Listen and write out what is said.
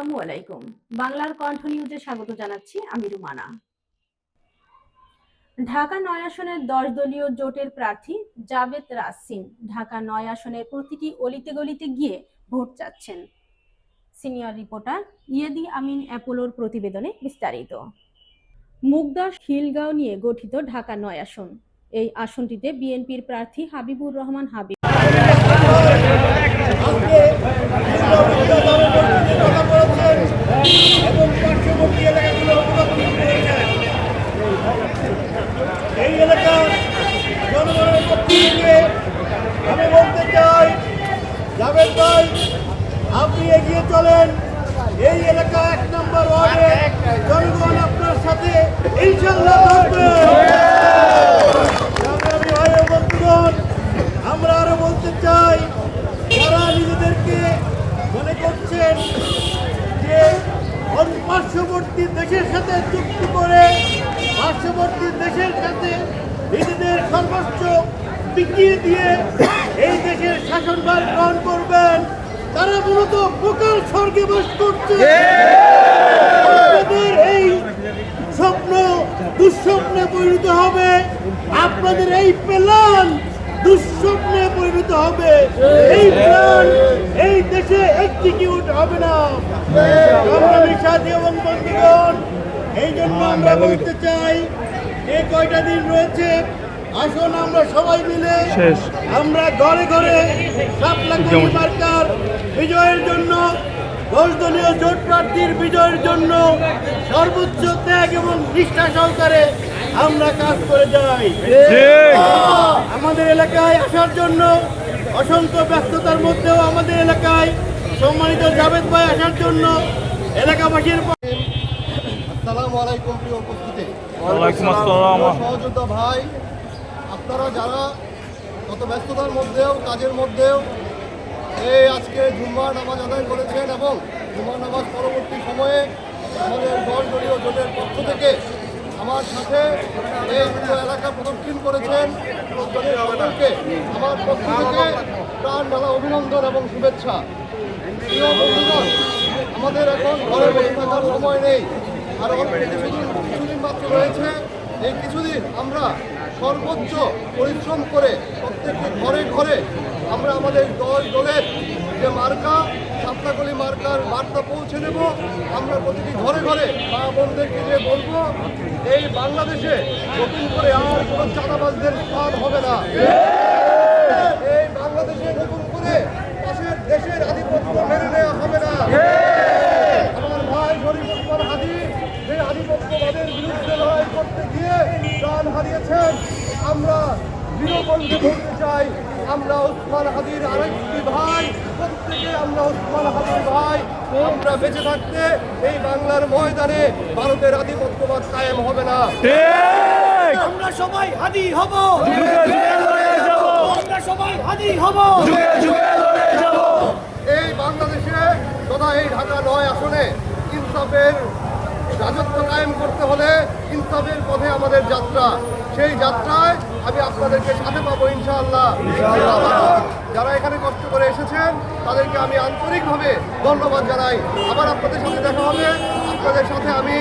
আসসালামু আলাইকুম। বাংলার কণ্ঠ নিউজে স্বাগত জানাচ্ছি আমি রুমানা। ঢাকা নয় আসনের দশ দলীয় জোটের প্রার্থী জাভেদ রাসিন ঢাকা নয় আসনের প্রতিটি অলিতে গলিতে গিয়ে ভোট চাচ্ছেন। সিনিয়র রিপোর্টার ইয়েদি আমিন অ্যাপোলোর প্রতিবেদনে বিস্তারিত। মুগদা খিলগাঁও নিয়ে গঠিত ঢাকা নয় আসন। এই আসনটিতে বিএনপির প্রার্থী হাবিবুর রহমান হাবিব এবং পার্শ্ববর্তী এলাকাগুলো উপলব্ধি করেছেন এই এলাকার জনগণের পক্ষ থেকে আমি বলতে চাই, জাভেদ ভাই, আপনি এগিয়ে চলেন। এই এলাকা এক নম্বর ওয়ার্ডে জনগণ আপনার সাথে ইনশাল্লাহ থাকবে। আমরা আরও বলতে চাই, যারা নিজেদেরকে মনে করছেন যে পার্শ্ববর্তী দেশের সাথে চুক্তি করে, পার্শ্ববর্তী দেশের সাথে নিজেদের সর্বোচ্চ বিকিয়ে দিয়ে এই দেশের শাসনভার গ্রহণ করবেন। তারা মূলত বোকাল স্বর্গে বাস করছে। এই স্বপ্ন দুঃস্বপ্নে পরিণত হবে। আপনাদের এই প্ল্যান দুঃস্বপ্নে পরিণত হবে। এই প্ল্যান এই দেশে এক্সিকিউট হবে না। সংগ্রামী সাথী এবং বন্ধুগণ, এই জন্য আমরা বলতে চাই এই কয়টা দিন রয়েছে? আসুন আমরা সবাই মিলে আমরা ঘরে ঘরে মার্কার বিজয়ের জন্য দশ দলীয় জোট প্রার্থীর বিজয়ের জন্য সর্বোচ্চ ত্যাগ এবং নিষ্ঠা সহকারে আমরা কাজ করে যাই। আমাদের এলাকায় আসার জন্য অসংখ্য ব্যস্ততার মধ্যেও আমাদের এলাকায় সম্মানিত জাভেদ ভাই আসার জন্য এলাকাবাসীর পক্ষে আসসালামু আলাইকুম প্রিয় উপস্থিতি। সহযোদ্ধা ভাই আপনারা যারা কত ব্যস্ততার মধ্যেও, কাজের মধ্যেও এই আজকে জুম্মার নামাজ আদায় করেছেন এবং জুম্মার নামাজ পরবর্তী সময়ে আমাদের দল দলীয় জোটের পক্ষ থেকে আমার সাথে এই পুরো এলাকা প্রদক্ষিণ করেছেন। সকলকে আমার পক্ষ থেকে প্রাণ ঢালা অভিনন্দন এবং শুভেচ্ছা। আমাদের এখন ঘরে বসে থাকার সময় নেই। আর কিছুদিন কিছুদিন মাত্র রয়েছে। এই কিছুদিন আমরা সর্বোচ্চ পরিশ্রম করে প্রত্যেকটি ঘরে ঘরে আমরা আমাদের দল, দলের যে মার্কা, সাপ্তাকলি মার্কার বার্তা পৌঁছে দেব। আমরা প্রতিটি ঘরে ঘরে মা বোনদেরকে যে বলব, এই বাংলাদেশে নতুন করে আর কোনো চাঁদাবাজদের স্থান হবে না। এই বাংলাদেশে নতুন করে পাশের দেশের আধিপত্য মেনে নেওয়া হবে না। আমার ভাই শরীফ ওসমান হাদি, যে আধিপত্যবাদের বিরুদ্ধে লড়াই করতে গিয়ে প্রাণ হারিয়েছেন। আমরা দৃঢ়কণ্ঠে বলতে চাই আমরা ওসমান হাদির আরেকটি ভাই প্রত্যেকে আমরা ওসমান হাদির ভাই আমরা বেঁচে থাকতে এই বাংলার ময়দানে ভারতের আধিপত্যবাদ কায়েম হবে না। আমরা সবাই হাদি হব। আমরা সবাই হাদি হব। এই বাংলাদেশে তথা এই ঢাকা নয় আসনে ইনসাফের রাজত্ব কায়েম করতে হলে ইনসাফের আমাদের যাত্রা। সেই যাত্রায় আমি আপনাদেরকে সাথে পাবো ইনশাআল্লাহ। যারা এখানে কষ্ট করে এসেছেন, তাদেরকে আমি আন্তরিকভাবে ধন্যবাদ জানাই। আবার আপনাদের সাথে দেখা হবে। আপনাদের সাথে আমি